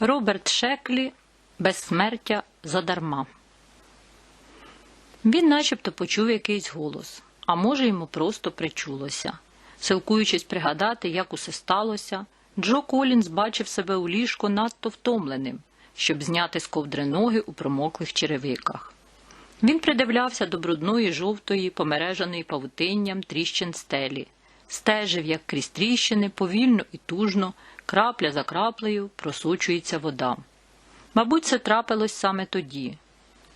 Роберт Шеклі Безсмертя задарма. Він начебто почув якийсь голос, а може йому просто причулося. Силкуючись пригадати, як усе сталося, Джо Колінз бачив себе у ліжку надто втомленим, щоб зняти з ковдри ноги у промоклих черевиках. Він придивлявся до брудної жовтої, помережаної павутинням тріщин стелі, стежив, як крізь тріщини, повільно і тужно, крапля за краплею просочується вода. Мабуть, це трапилось саме тоді.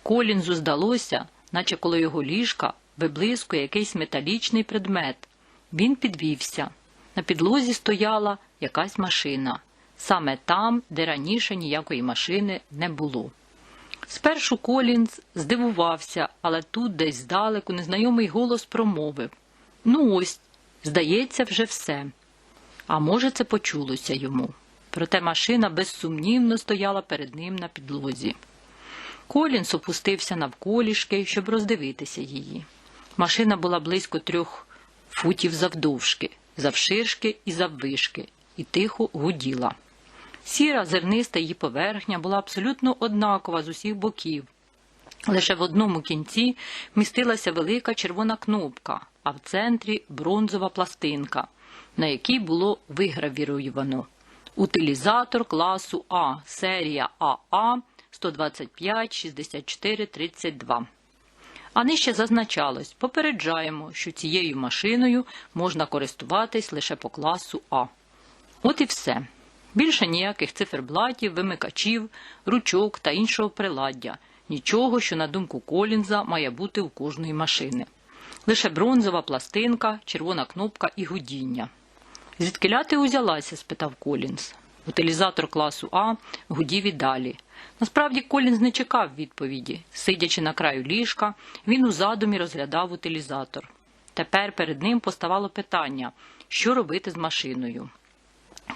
Колінзу здалося, наче коло його ліжка виблискує якийсь металічний предмет. Він підвівся. На підлозі стояла якась машина, саме там, де раніше ніякої машини не було. Спершу Колінз здивувався, але тут десь здалеку незнайомий голос промовив Ну ось, здається, вже все. А може, це почулося йому. Проте машина безсумнівно стояла перед ним на підлозі. Колінс опустився навколішки, щоб роздивитися її. Машина була близько трьох футів завдовжки, завширшки і заввишки, і тихо гуділа. Сіра зерниста її поверхня була абсолютно однакова з усіх боків. Лише в одному кінці містилася велика червона кнопка, а в центрі бронзова пластинка, на якій було вигравіруйовано утилізатор класу А, серія АА 125 64 32. А нижче зазначалось, попереджаємо, що цією машиною можна користуватись лише по класу А. От і все. Більше ніяких циферблатів, вимикачів, ручок та іншого приладдя. Нічого, що, на думку Колінза, має бути у кожної машини. Лише бронзова пластинка, червона кнопка і гудіння. Звідкиля ти узялася? спитав Колінз. Утилізатор класу А гудів і далі. Насправді Колінз не чекав відповіді. Сидячи на краю ліжка, він у задумі розглядав утилізатор. Тепер перед ним поставало питання, що робити з машиною.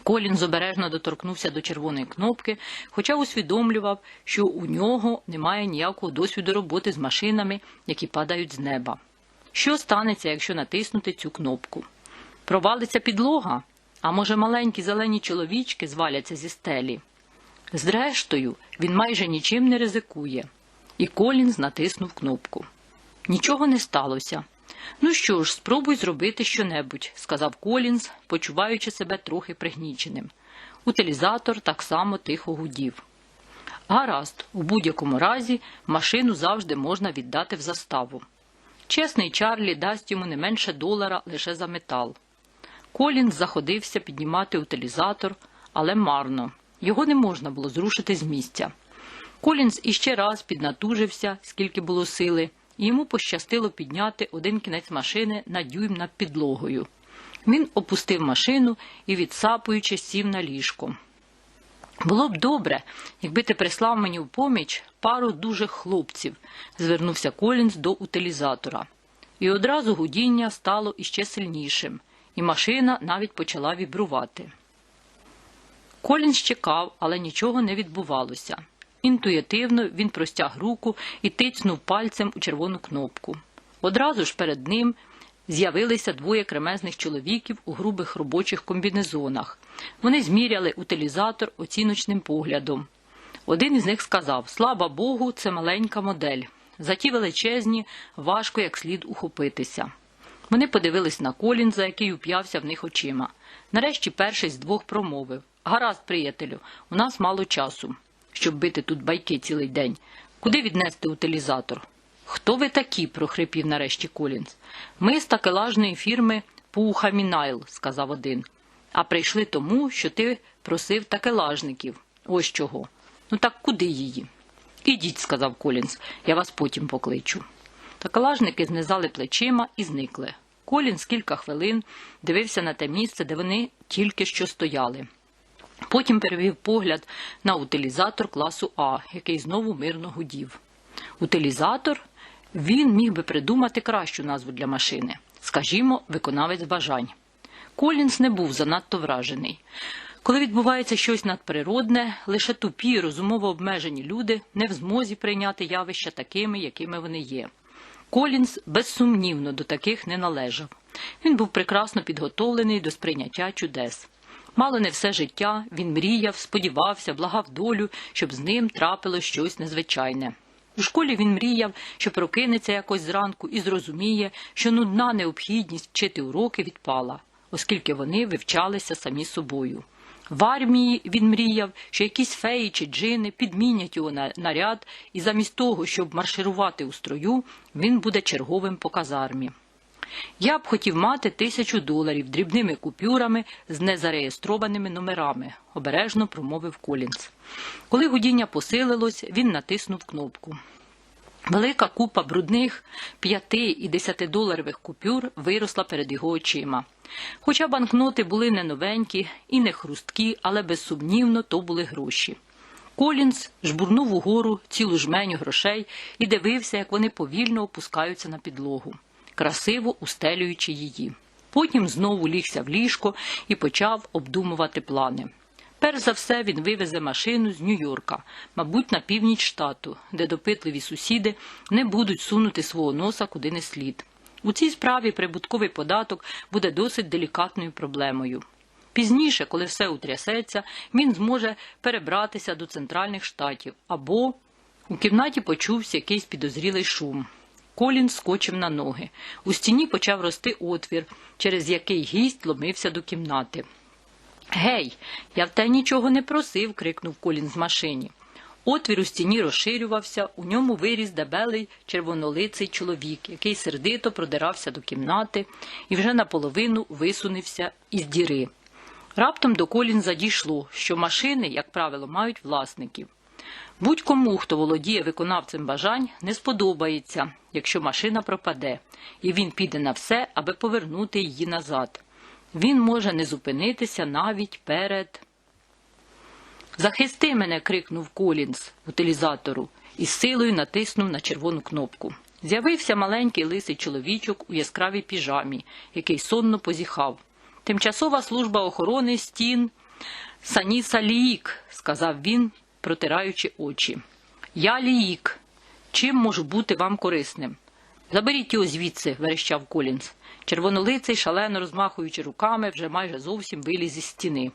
Колінз обережно доторкнувся до червоної кнопки, хоча усвідомлював, що у нього немає ніякого досвіду роботи з машинами, які падають з неба. Що станеться, якщо натиснути цю кнопку? Провалиться підлога, а може маленькі зелені чоловічки зваляться зі стелі. Зрештою, він майже нічим не ризикує, і Колінз натиснув кнопку. Нічого не сталося. Ну що ж, спробуй зробити щонебудь, сказав Колінз, почуваючи себе трохи пригніченим. Утилізатор так само тихо гудів. Гаразд, у будь-якому разі машину завжди можна віддати в заставу. Чесний Чарлі дасть йому не менше долара лише за метал. Колінз заходився піднімати утилізатор, але марно. Його не можна було зрушити з місця. Колінз іще раз піднатужився, скільки було сили, і йому пощастило підняти один кінець машини на дюйм над підлогою. Він опустив машину і, відсапуючи, сів на ліжко. Було б добре, якби ти прислав мені в поміч пару дужих хлопців, звернувся Колінз до утилізатора. І одразу гудіння стало іще сильнішим, і машина навіть почала вібрувати. Колінз чекав, але нічого не відбувалося. Інтуїтивно він простяг руку і тицнув пальцем у червону кнопку. Одразу ж перед ним з'явилися двоє кремезних чоловіків у грубих робочих комбінезонах. Вони зміряли утилізатор оціночним поглядом. Один із них сказав: Слава Богу, це маленька модель. За ті величезні, важко як слід ухопитися. Вони подивились на Колінза, який уп'явся в них очима. Нарешті перший з двох промовив Гаразд, приятелю, у нас мало часу, щоб бити тут байки цілий день. Куди віднести утилізатор? Хто ви такі? прохрипів нарешті Колінз. Ми з такелажної фірми Пуха Мінайл, сказав один. А прийшли тому, що ти просив такелажників. Ось чого. Ну так куди її? Ідіть, сказав Колінз, я вас потім покличу. Такелажники знизали плечима і зникли. Колінз кілька хвилин дивився на те місце, де вони тільки що стояли. Потім перевів погляд на утилізатор класу А, який знову мирно гудів. Утилізатор він міг би придумати кращу назву для машини, скажімо, виконавець бажань. Колінс не був занадто вражений. Коли відбувається щось надприродне, лише тупі, розумово обмежені люди не в змозі прийняти явища такими, якими вони є. Колінс безсумнівно до таких не належав. Він був прекрасно підготовлений до сприйняття чудес. Мало не все життя він мріяв, сподівався, благав долю, щоб з ним трапило щось незвичайне. У школі він мріяв, що прокинеться якось зранку і зрозуміє, що нудна необхідність вчити уроки відпала, оскільки вони вивчалися самі собою. В армії він мріяв, що якісь феї чи джини підмінять його на наряд, і замість того, щоб марширувати у строю, він буде черговим по казармі. Я б хотів мати тисячу доларів дрібними купюрами з незареєстрованими номерами, обережно промовив Колінс. Коли гудіння посилилось, він натиснув кнопку. Велика купа брудних п'яти і десятидоларових купюр виросла перед його очима. Хоча банкноти були не новенькі і не хрусткі, але безсумнівно то були гроші. Колінс жбурнув угору цілу жменю грошей і дивився, як вони повільно опускаються на підлогу, красиво устелюючи її. Потім знову лігся в ліжко і почав обдумувати плани. Перш за все він вивезе машину з Нью-Йорка, мабуть, на північ штату, де допитливі сусіди не будуть сунути свого носа куди не слід. У цій справі прибутковий податок буде досить делікатною проблемою. Пізніше, коли все утрясеться, він зможе перебратися до центральних штатів або у кімнаті почувся якийсь підозрілий шум. Колін скочив на ноги. У стіні почав рости отвір, через який гість ломився до кімнати. Гей, я в те нічого не просив, крикнув Колін з машині. Отвір у стіні розширювався, у ньому виріс дебелий червонолиций чоловік, який сердито продирався до кімнати і вже наполовину висунувся із діри. Раптом до Колінза дійшло, що машини, як правило, мають власників. Будь-кому, хто володіє виконавцем бажань, не сподобається, якщо машина пропаде, і він піде на все, аби повернути її назад. Він може не зупинитися навіть перед. Захисти мене. крикнув Колінс утилізатору і силою натиснув на червону кнопку. З'явився маленький лисий чоловічок у яскравій піжамі, який сонно позіхав. Тимчасова служба охорони стін Саніса Ліїк, сказав він, протираючи очі. Я ліїк. Чим можу бути вам корисним? Заберіть його звідси, верещав Колінс. Червонолиций, шалено розмахуючи руками, вже майже зовсім виліз із стіни.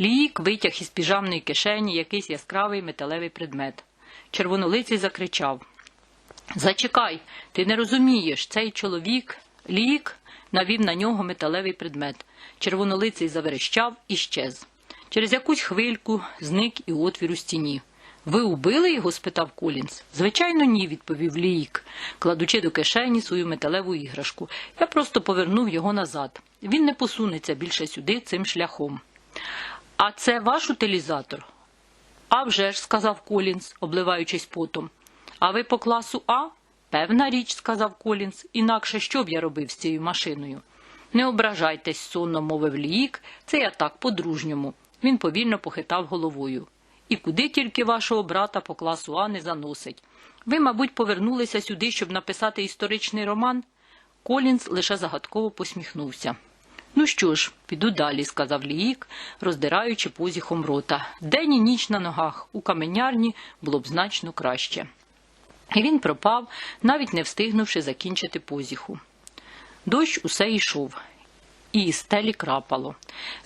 Ліїк витяг із піжамної кишені якийсь яскравий металевий предмет. Червонолиций закричав Зачекай, ти не розумієш, цей чоловік, ліїк, навів на нього металевий предмет. Червонолиций заверещав і щез. Через якусь хвильку зник і отвір у стіні. Ви убили його? спитав Колінс. Звичайно, ні, відповів Ліїк, кладучи до кишені свою металеву іграшку. Я просто повернув його назад. Він не посунеться більше сюди цим шляхом. А це ваш утилізатор? «А вже ж», – сказав Колінс, обливаючись потом. А ви по класу А? Певна річ, сказав Колінс, інакше що б я робив з цією машиною? Не ображайтесь, сонно мовив Ліїк, це я так по-дружньому. Він повільно похитав головою. І куди тільки вашого брата по класу А не заносить? Ви, мабуть, повернулися сюди, щоб написати історичний роман? Колінс лише загадково посміхнувся. Ну що ж, піду далі, сказав Ліїк, роздираючи позіхом рота. День і ніч на ногах, у каменярні було б значно краще. І він пропав, навіть не встигнувши закінчити позіху. Дощ усе йшов, і стелі крапало.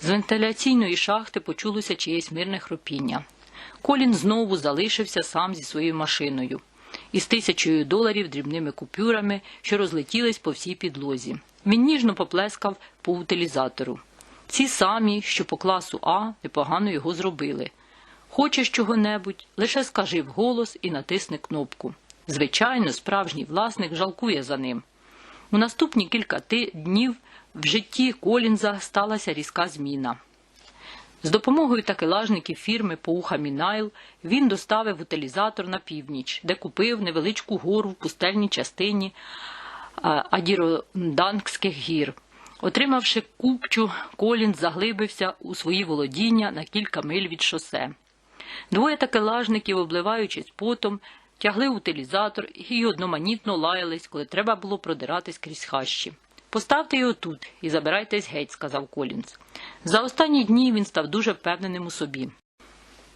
З вентиляційної шахти почулося чиєсь мирне хропіння. Колін знову залишився сам зі своєю машиною із тисячою доларів дрібними купюрами, що розлетілись по всій підлозі. Він ніжно поплескав по утилізатору. Ці самі, що по класу А, непогано його зробили. Хочеш чого-небудь, лише скажи вголос і натисни кнопку. Звичайно, справжній власник жалкує за ним. У наступні кілька днів в житті Колінза сталася різка зміна. З допомогою такелажників фірми Поуха Мінайл він доставив утилізатор на північ, де купив невеличку гору в пустельній частині Адіроданкських гір. Отримавши купчу, Колін заглибився у свої володіння на кілька миль від шосе. Двоє такелажників, обливаючись потом, тягли утилізатор і одноманітно лаялись, коли треба було продиратись крізь хащі. Поставте його тут і забирайтесь геть, сказав Колінс. За останні дні він став дуже впевненим у собі.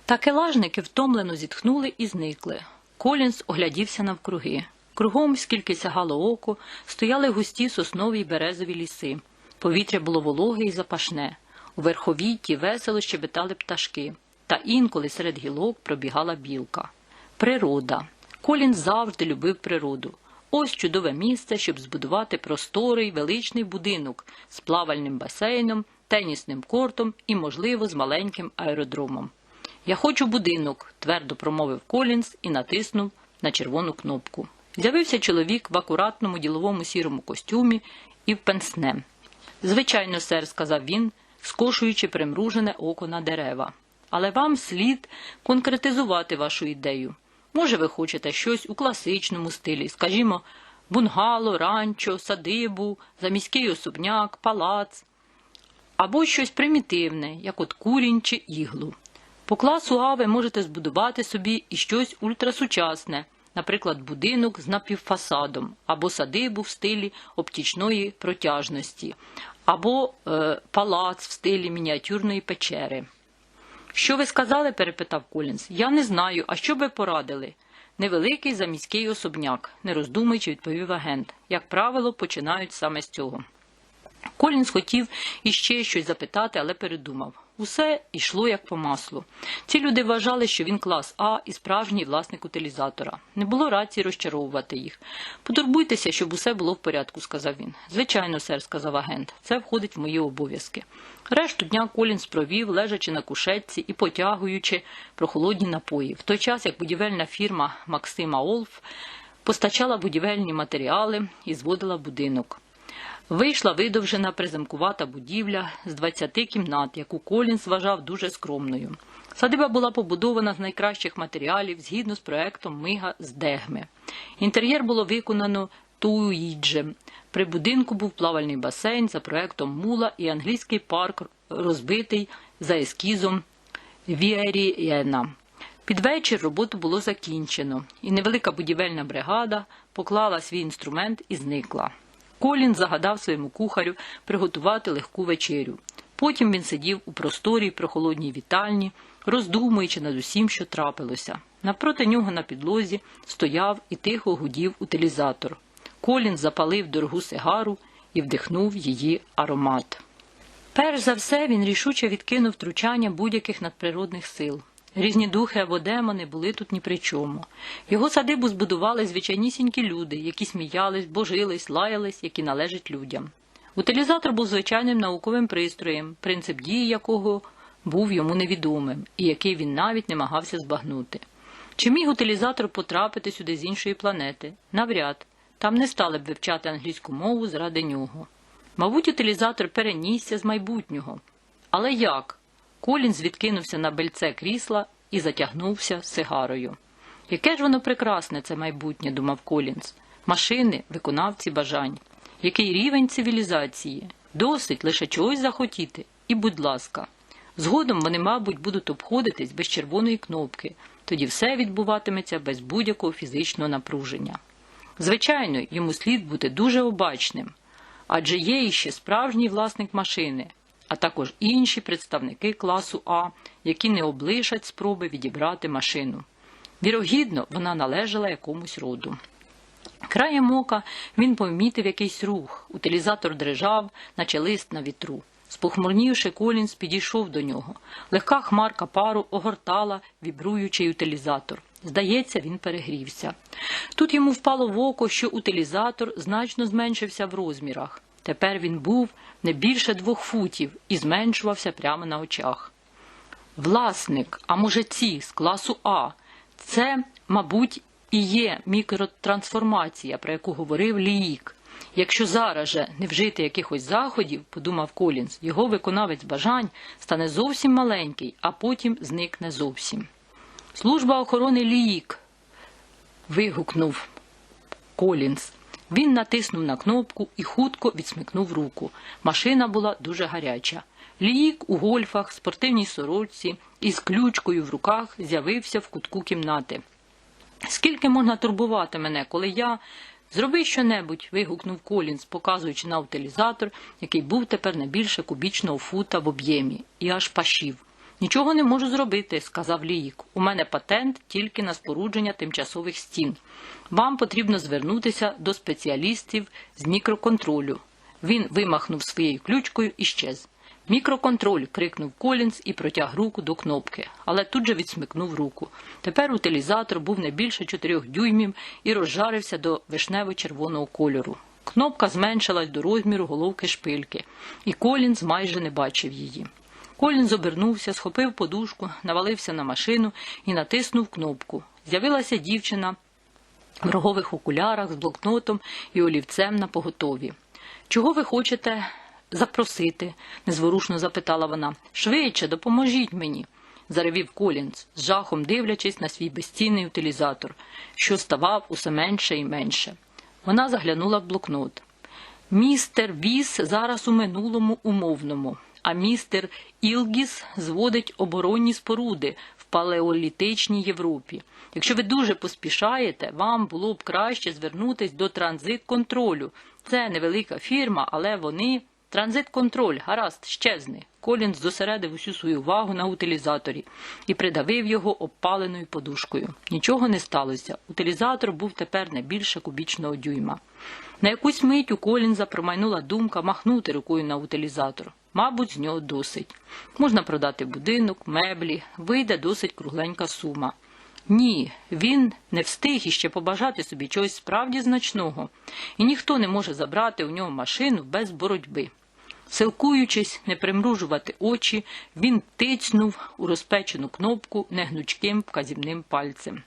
Такелажники втомлено зітхнули і зникли. Колінс оглядівся навкруги. Кругом, скільки сягало око, стояли густі соснові й березові ліси. Повітря було вологе і запашне. У верховітті весело щебетали пташки, та інколи серед гілок пробігала білка. Природа. Колін завжди любив природу. Ось чудове місце, щоб збудувати просторий величний будинок з плавальним басейном, тенісним кортом і, можливо, з маленьким аеродромом. Я хочу будинок, твердо промовив Колінс і натиснув на червону кнопку. З'явився чоловік в акуратному діловому сірому костюмі і в пенсне. Звичайно, сер, сказав він, скошуючи примружене око на дерева. Але вам слід конкретизувати вашу ідею. Може, ви хочете щось у класичному стилі, скажімо, бунгало, ранчо, садибу, заміський особняк, палац, або щось примітивне, як от курінь чи іглу. По класу А ви можете збудувати собі і щось ультрасучасне, наприклад, будинок з напівфасадом, або садибу в стилі обтічної протяжності, або е, палац в стилі мініатюрної печери. Що ви сказали? перепитав Колінс. Я не знаю, а що ви порадили? Невеликий заміський особняк, не роздумуючи, відповів агент. Як правило, починають саме з цього. Колінс хотів іще щось запитати, але передумав. Усе йшло як по маслу. Ці люди вважали, що він клас А і справжній власник утилізатора. Не було рації розчаровувати їх. Потурбуйтеся, щоб усе було в порядку, сказав він. Звичайно, сер, сказав агент. Це входить в мої обов'язки. Решту дня Колінс провів, лежачи на кушетці і потягуючи прохолодні напої, в той час як будівельна фірма Максима Олф постачала будівельні матеріали і зводила будинок. Вийшла видовжена приземкувата будівля з 20 кімнат, яку Колінс вважав дуже скромною. Садиба була побудована з найкращих матеріалів згідно з проектом Мига з Дегми. Інтер'єр було виконано Туїджем. При будинку був плавальний басейн за проектом Мула і англійський парк розбитий за ескізом Віерієна. Під вечір роботу було закінчено, і невелика будівельна бригада поклала свій інструмент і зникла. Колін загадав своєму кухарю приготувати легку вечерю. Потім він сидів у просторій прохолодній вітальні, роздумуючи над усім, що трапилося. Напроти нього на підлозі стояв і тихо гудів утилізатор. Колін запалив дорогу сигару і вдихнув її аромат. Перш за все він рішуче відкинув втручання будь-яких надприродних сил. Різні духи або демони були тут ні при чому. Його садибу збудували звичайнісінькі люди, які сміялись, божились, лаялись, які належать людям. Утилізатор був звичайним науковим пристроєм, принцип дії якого був йому невідомим, і який він навіть намагався збагнути. Чи міг утилізатор потрапити сюди з іншої планети? Навряд. Там не стали б вивчати англійську мову заради нього. Мабуть, утилізатор перенісся з майбутнього. Але як? Колінз відкинувся на бельце крісла і затягнувся сигарою. Яке ж воно прекрасне, це майбутнє, думав Колінз. Машини, виконавці бажань. Який рівень цивілізації? Досить лише чогось захотіти. І, будь ласка, згодом вони, мабуть, будуть обходитись без червоної кнопки, тоді все відбуватиметься без будь-якого фізичного напруження. Звичайно, йому слід бути дуже обачним, адже є іще справжній власник машини, а також інші представники класу А, які не облишать спроби відібрати машину. Вірогідно, вона належала якомусь роду. Краєм ока він помітив якийсь рух, утилізатор дрижав, наче лист на вітру. Спохмурнівши, Колінс підійшов до нього. Легка хмарка пару огортала вібруючий утилізатор. Здається, він перегрівся. Тут йому впало в око, що утилізатор значно зменшився в розмірах. Тепер він був не більше двох футів і зменшувався прямо на очах. Власник, а може ці з класу А, це, мабуть, і є мікротрансформація, про яку говорив Ліїк. Якщо зараз же не вжити якихось заходів, подумав Колінс, його виконавець бажань стане зовсім маленький, а потім зникне зовсім. Служба охорони Ліїк. вигукнув Колінс. Він натиснув на кнопку і хутко відсмикнув руку. Машина була дуже гаряча. Ліїк у гольфах, спортивній сорочці і з ключкою в руках з'явився в кутку кімнати. Скільки можна турбувати мене, коли я. Зроби щонебудь, вигукнув Колінс, показуючи на утилізатор, який був тепер не більше кубічного фута в об'ємі, і аж пашів. Нічого не можу зробити, сказав Ліїк. У мене патент тільки на спорудження тимчасових стін. Вам потрібно звернутися до спеціалістів з мікроконтролю. Він вимахнув своєю ключкою і щез. Мікроконтроль. крикнув Колінз і протяг руку до кнопки, але тут же відсмикнув руку. Тепер утилізатор був не більше чотирьох дюймів і розжарився до вишнево-червоного кольору. Кнопка зменшилась до розміру головки шпильки, і Колінз майже не бачив її. Колінз обернувся, схопив подушку, навалився на машину і натиснув кнопку. З'явилася дівчина в рогових окулярах з блокнотом і олівцем на поготові. Чого ви хочете запросити? незворушно запитала вона. Швидше, допоможіть мені. заревів Колінз, з жахом дивлячись на свій безцінний утилізатор, що ставав усе менше і менше. Вона заглянула в блокнот. Містер Віс зараз у минулому умовному, а містер Ілгіс зводить оборонні споруди в палеолітичній Європі. Якщо ви дуже поспішаєте, вам було б краще звернутись до транзит-контролю. Це невелика фірма, але вони. Транзит-контроль, гаразд, щезни. Колінз зосередив усю свою увагу на утилізаторі і придавив його обпаленою подушкою. Нічого не сталося. Утилізатор був тепер не більше кубічного дюйма. На якусь мить у Колінза промайнула думка махнути рукою на утилізатор. Мабуть, з нього досить. Можна продати будинок, меблі, вийде досить кругленька сума. Ні, він не встиг іще побажати собі чогось справді значного, і ніхто не може забрати у нього машину без боротьби. Силкуючись не примружувати очі, він тицнув у розпечену кнопку негнучким вказівним пальцем.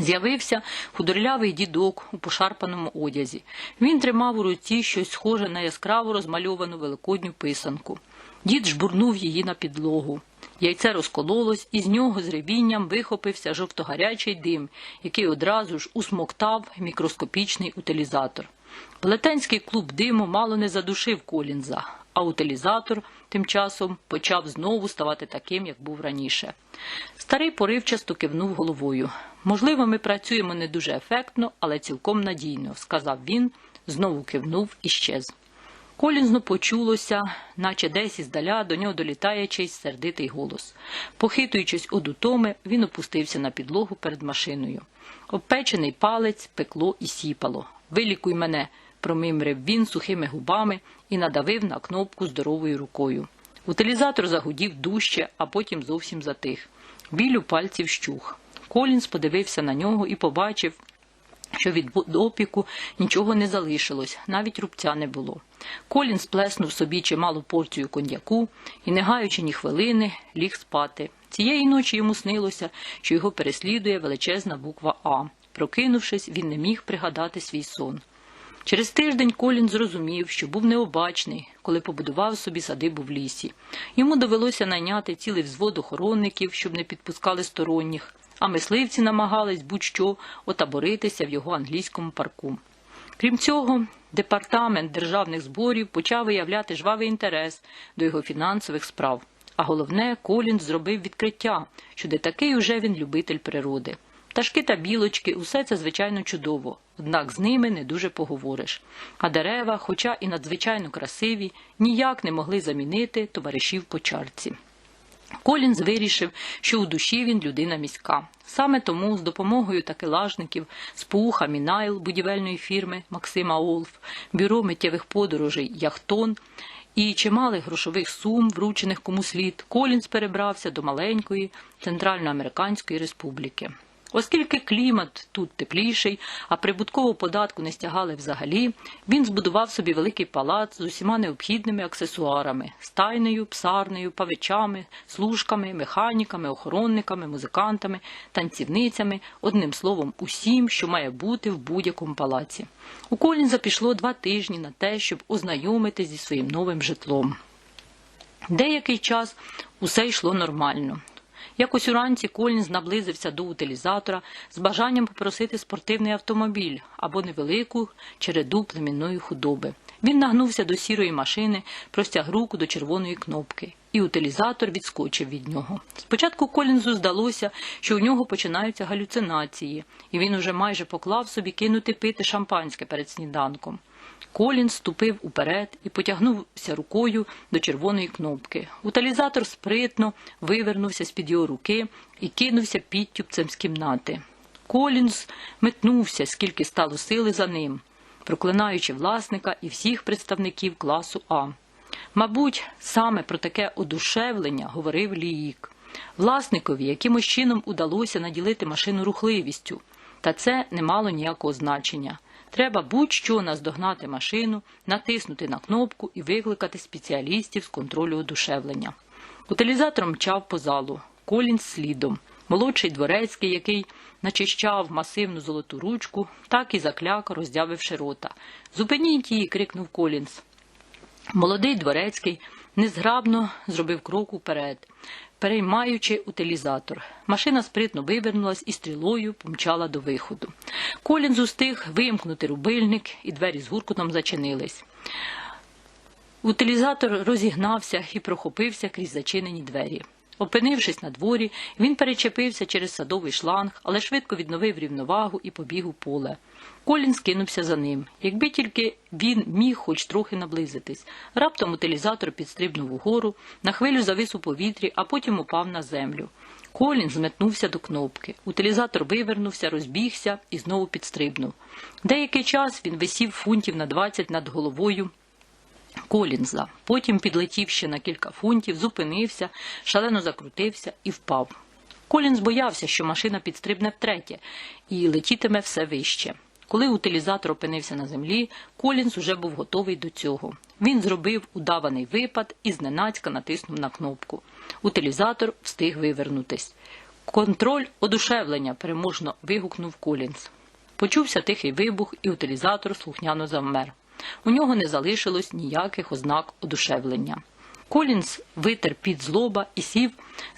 З'явився худорлявий дідок у пошарпаному одязі. Він тримав у руці щось схоже на яскраво розмальовану великодню писанку. Дід жбурнув її на підлогу. Яйце розкололось, і з нього з ревінням вихопився жовтогарячий дим, який одразу ж усмоктав мікроскопічний утилізатор. Велетенський клуб диму мало не задушив Колінза, а утилізатор тим часом почав знову ставати таким, як був раніше. Старий поривчасто кивнув головою. Можливо, ми працюємо не дуже ефектно, але цілком надійно, сказав він, знову кивнув і щез. Колінзну почулося, наче десь іздаля до нього долітає чийсь сердитий голос. Похитуючись од утоми, він опустився на підлогу перед машиною. Обпечений палець пекло і сіпало. Вилікуй мене, промимрив він сухими губами і надавив на кнопку здоровою рукою. Утилізатор загудів дужче, а потім зовсім затих. Біль у пальців щух. Колінс подивився на нього і побачив, що від опіку нічого не залишилось, навіть рубця не було. Колін сплеснув собі чималу порцію коньяку і, не гаючи ні хвилини, ліг спати. Цієї ночі йому снилося, що його переслідує величезна буква А. Прокинувшись, він не міг пригадати свій сон. Через тиждень Колін зрозумів, що був необачний, коли побудував собі садибу в лісі. Йому довелося найняти цілий взвод охоронників, щоб не підпускали сторонніх а мисливці намагались будь-що отаборитися в його англійському парку. Крім цього, департамент державних зборів почав виявляти жвавий інтерес до його фінансових справ. А головне, Колін зробив відкриття, що де такий уже він любитель природи. Пташки та білочки, усе це звичайно чудово, однак з ними не дуже поговориш. А дерева, хоча і надзвичайно красиві, ніяк не могли замінити товаришів по чарці. Колінз вирішив, що у душі він людина міська. Саме тому з допомогою такелажників, спуха Мінайл будівельної фірми Максима Олф, бюро миттєвих подорожей Яхтон і чималих грошових сум, вручених кому слід, Колінз перебрався до маленької Центральноамериканської республіки. Оскільки клімат тут тепліший, а прибуткового податку не стягали взагалі, він збудував собі великий палац з усіма необхідними аксесуарами стайнею, псарнею, павичами, служками, механіками, охоронниками, музикантами, танцівницями, одним словом, усім, що має бути в будь-якому палаці. У Колінза пішло два тижні на те, щоб ознайомитись зі своїм новим житлом. Деякий час усе йшло нормально. Якось уранці Колінз наблизився до утилізатора з бажанням попросити спортивний автомобіль або невелику череду племінної худоби. Він нагнувся до сірої машини, простяг руку до червоної кнопки, і утилізатор відскочив від нього. Спочатку Колінзу здалося, що у нього починаються галюцинації, і він уже майже поклав собі кинути пити шампанське перед сніданком. Колін ступив уперед і потягнувся рукою до червоної кнопки. Уталізатор спритно вивернувся з під його руки і кинувся підтюпцем з кімнати. Колінс метнувся, скільки стало сили за ним, проклинаючи власника і всіх представників класу А. Мабуть, саме про таке одушевлення говорив Ліїк. Власникові якимось чином удалося наділити машину рухливістю, та це не мало ніякого значення. Треба будь-що наздогнати машину, натиснути на кнопку і викликати спеціалістів з контролю одушевлення. Утилізатор мчав по залу, Колінс слідом. Молодший дворецький, який начищав масивну золоту ручку, так і закляк, роздявивши рота. Зупиніть її, крикнув Колінс. Молодий дворецький незграбно зробив крок уперед, переймаючи утилізатор. Машина спритно вивернулась і стрілою помчала до виходу. Колін зустиг вимкнути рубильник, і двері з гуркутом зачинились. Утилізатор розігнався і прохопився крізь зачинені двері. Опинившись на дворі, він перечепився через садовий шланг, але швидко відновив рівновагу і побіг у поле. Колін скинувся за ним. Якби тільки він міг хоч трохи наблизитись. Раптом утилізатор підстрибнув угору, на хвилю завис у повітрі, а потім упав на землю. Колін зметнувся до кнопки. Утилізатор вивернувся, розбігся і знову підстрибнув. Деякий час він висів фунтів на 20 над головою. Колінза. Потім підлетів ще на кілька фунтів, зупинився, шалено закрутився і впав. Колінз боявся, що машина підстрибне втретє і летітиме все вище. Коли утилізатор опинився на землі, Колінз уже був готовий до цього. Він зробив удаваний випад і зненацька натиснув на кнопку. Утилізатор встиг вивернутись. Контроль одушевлення переможно вигукнув Колінз. Почувся тихий вибух, і утилізатор слухняно завмер. У нього не залишилось ніяких ознак одушевлення. Колінс витер під злоба і сів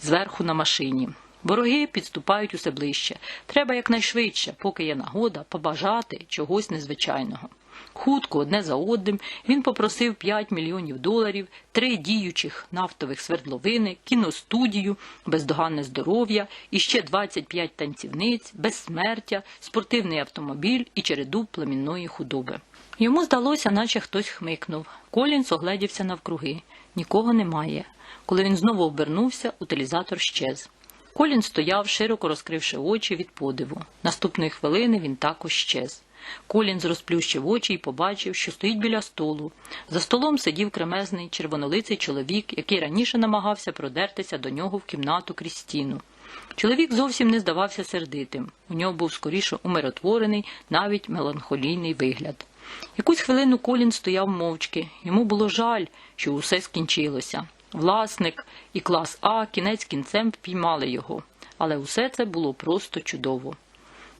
зверху на машині. Вороги підступають усе ближче. Треба якнайшвидше, поки є нагода, побажати чогось незвичайного. Хутко, одне за одним, він попросив 5 мільйонів доларів, три діючих нафтових свердловини, кіностудію, бездоганне здоров'я, і ще 25 танцівниць, безсмертя, спортивний автомобіль і череду племінної худоби. Йому здалося, наче хтось хмикнув. Колінс огледівся навкруги. Нікого немає. Коли він знову обернувся, утилізатор щез. Колін стояв, широко розкривши очі від подиву. Наступної хвилини він також щез. Колінз розплющив очі і побачив, що стоїть біля столу. За столом сидів кремезний червонолиций чоловік, який раніше намагався продертися до нього в кімнату крізь стіну. Чоловік зовсім не здавався сердитим. У нього був скоріше умиротворений, навіть меланхолійний вигляд. Якусь хвилину Колін стояв мовчки. Йому було жаль, що усе скінчилося. Власник і клас А кінець кінцем впіймали його, але усе це було просто чудово.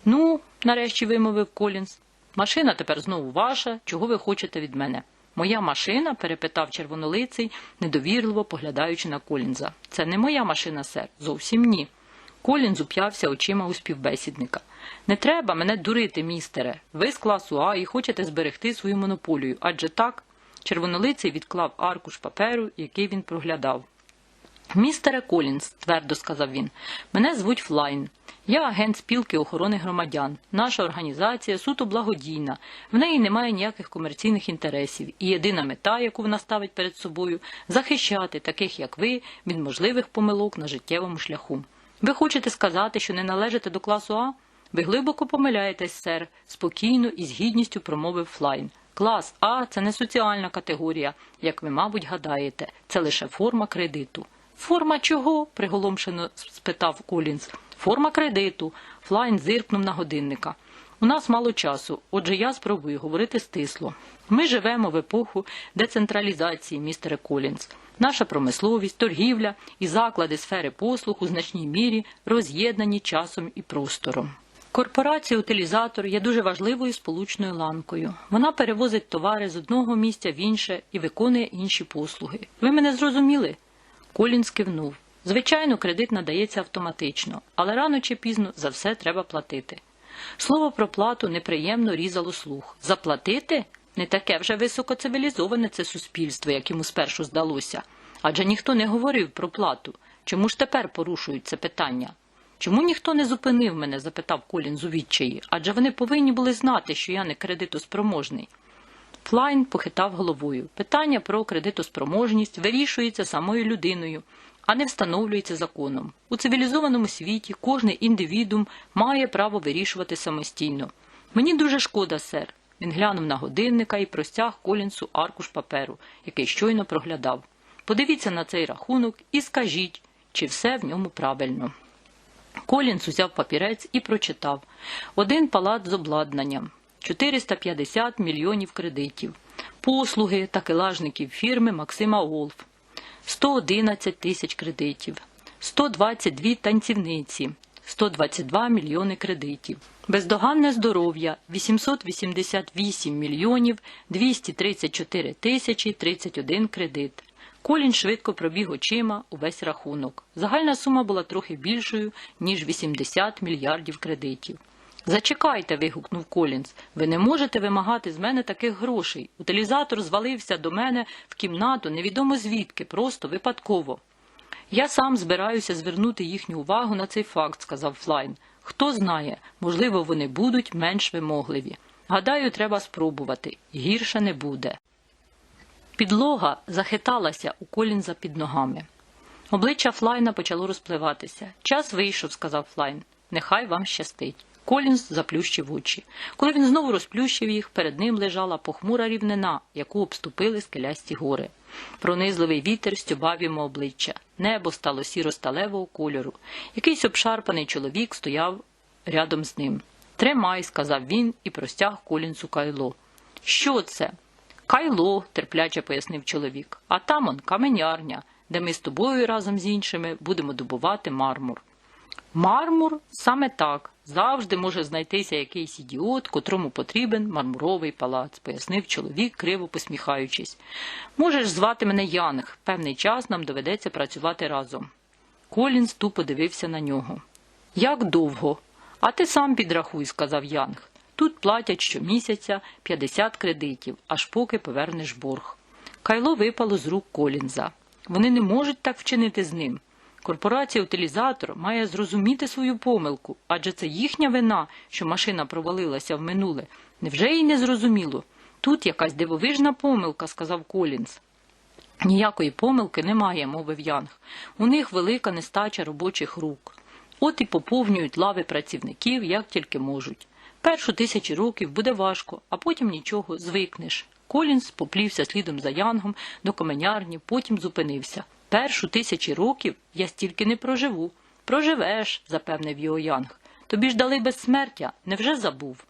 Ну, нарешті вимовив Колінс. Машина тепер знову ваша. Чого ви хочете від мене? Моя машина? перепитав червонолиций, недовірливо поглядаючи на Колінза. Це не моя машина, сер. Зовсім ні. Колінз уп'явся очима у співбесідника. Не треба мене дурити, містере. Ви з класу А і хочете зберегти свою монополію, адже так. Червонолиций відклав аркуш паперу, який він проглядав. Містере Колінс, твердо сказав він, мене звуть Флайн. Я агент спілки охорони громадян. Наша організація суто благодійна, в неї немає ніяких комерційних інтересів, і єдина мета, яку вона ставить перед собою, захищати таких, як ви, від можливих помилок на життєвому шляху. Ви хочете сказати, що не належите до класу А? Ви глибоко помиляєтесь, сер, спокійно і з гідністю промовив Флайн. Клас А це не соціальна категорія, як ви, мабуть, гадаєте, це лише форма кредиту. Форма чого? приголомшено спитав Колінз. Форма кредиту. Флайн зиркнув на годинника. У нас мало часу, отже я спробую говорити стисло. Ми живемо в епоху децентралізації, містере Колінз. Наша промисловість, торгівля і заклади сфери послуг у значній мірі роз'єднані часом і простором. Корпорація утилізатор є дуже важливою сполучною ланкою. Вона перевозить товари з одного місця в інше і виконує інші послуги. Ви мене зрозуміли? Колін скивнув. Звичайно, кредит надається автоматично, але рано чи пізно за все треба платити. Слово про плату неприємно різало слух. Заплатити? Не таке вже високоцивілізоване це суспільство, як йому спершу здалося. Адже ніхто не говорив про плату. Чому ж тепер порушують це питання? Чому ніхто не зупинив мене? запитав Колін з увідчаї, адже вони повинні були знати, що я не кредитоспроможний. Флайн похитав головою. Питання про кредитоспроможність вирішується самою людиною, а не встановлюється законом. У цивілізованому світі кожний індивідум має право вирішувати самостійно. Мені дуже шкода, сер. Він глянув на годинника і простяг Колінсу аркуш паперу, який щойно проглядав. Подивіться на цей рахунок і скажіть, чи все в ньому правильно. Колінс узяв папірець і прочитав один палац з обладнанням, 450 мільйонів кредитів, послуги такелажників фірми Максима Олф, 111 тисяч кредитів, 122 танцівниці, 122 мільйони кредитів. Бездоганне здоров'я 888 мільйонів 234 тисячі 31 кредит. Колін швидко пробіг очима увесь рахунок. Загальна сума була трохи більшою, ніж 80 мільярдів кредитів. Зачекайте, вигукнув Колінс. Ви не можете вимагати з мене таких грошей. Утилізатор звалився до мене в кімнату невідомо звідки, просто випадково. Я сам збираюся звернути їхню увагу на цей факт, сказав Флайн. Хто знає, можливо, вони будуть менш вимогливі. Гадаю, треба спробувати. Гірше не буде. Підлога захиталася у Колінза під ногами. Обличчя Флайна почало розпливатися. Час вийшов, сказав Флайн. Нехай вам щастить. Колінз заплющив очі. Коли він знову розплющив їх, перед ним лежала похмура рівнина, яку обступили скелясті гори. Пронизливий вітер стюбав йому обличчя. Небо стало сіро-сталевого кольору. Якийсь обшарпаний чоловік стояв рядом з ним. Тримай, сказав він і простяг Колінсу кайло. Що це? Кайло, терпляче пояснив чоловік. А там он каменярня, де ми з тобою разом з іншими будемо добувати мармур. Мармур саме так. Завжди може знайтися якийсь ідіот, котрому потрібен мармуровий палац, пояснив чоловік, криво посміхаючись. Можеш звати мене Янг. Певний час нам доведеться працювати разом. Колінс тупо дивився на нього. Як довго? А ти сам підрахуй, сказав Янг. Тут платять щомісяця 50 кредитів, аж поки повернеш борг. Кайло випало з рук Колінза. Вони не можуть так вчинити з ним. Корпорація утилізатор має зрозуміти свою помилку, адже це їхня вина, що машина провалилася в минуле. Невже їй не зрозуміло? Тут якась дивовижна помилка, сказав Колінс. Ніякої помилки немає, мовив Янг. У них велика нестача робочих рук. От і поповнюють лави працівників, як тільки можуть. Першу тисячі років буде важко, а потім нічого, звикнеш. Колінс поплівся слідом за Янгом до каменярні, потім зупинився. Першу тисячі років я стільки не проживу. Проживеш, запевнив його Янг. Тобі ж дали безсмертя, невже забув?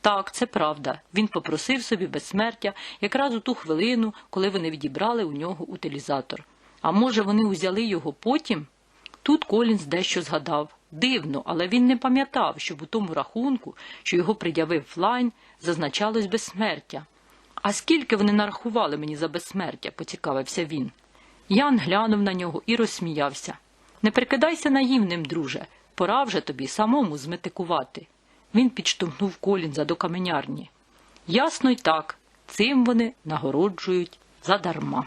Так, це правда. Він попросив собі безсмертя якраз у ту хвилину, коли вони відібрали у нього утилізатор. А може, вони узяли його потім? Тут Колінс дещо згадав. Дивно, але він не пам'ятав, щоб у тому рахунку, що його пред'явив Флайн, зазначалось безсмертя. А скільки вони нарахували мені за безсмертя? поцікавився він. Ян глянув на нього і розсміявся. Не прикидайся наївним, друже, пора вже тобі самому зметикувати. Він підштовхнув Колінза до каменярні. Ясно й так, цим вони нагороджують задарма.